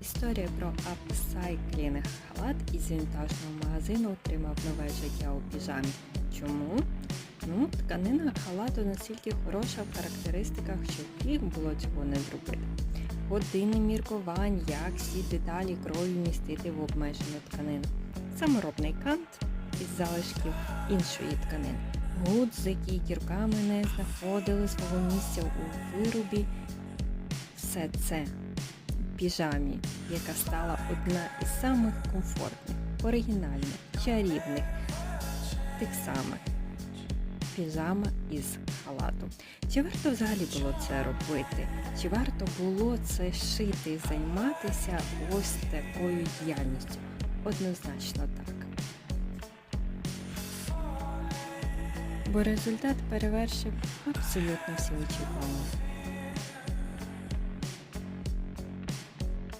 Історія про апсайклінг халат із вінтажного магазину отримав нове життя у піжамі. Чому? Ну, тканина халату настільки хороша в характеристиках, що гріх було цього не зробити. Години міркувань, як всі деталі крові містити в обмежену тканину. Саморобний кант із залишків іншої тканини. Гудзики і кірками не знаходили свого місця у виробі. Все це піжамі, яка стала одна із самих комфортних, оригінальних, чарівних, тих самих піжама із халату. Чи варто взагалі було це робити? Чи варто було це шити, займатися ось такою діяльністю? Однозначно так. Бо результат перевершив абсолютно всі очікування.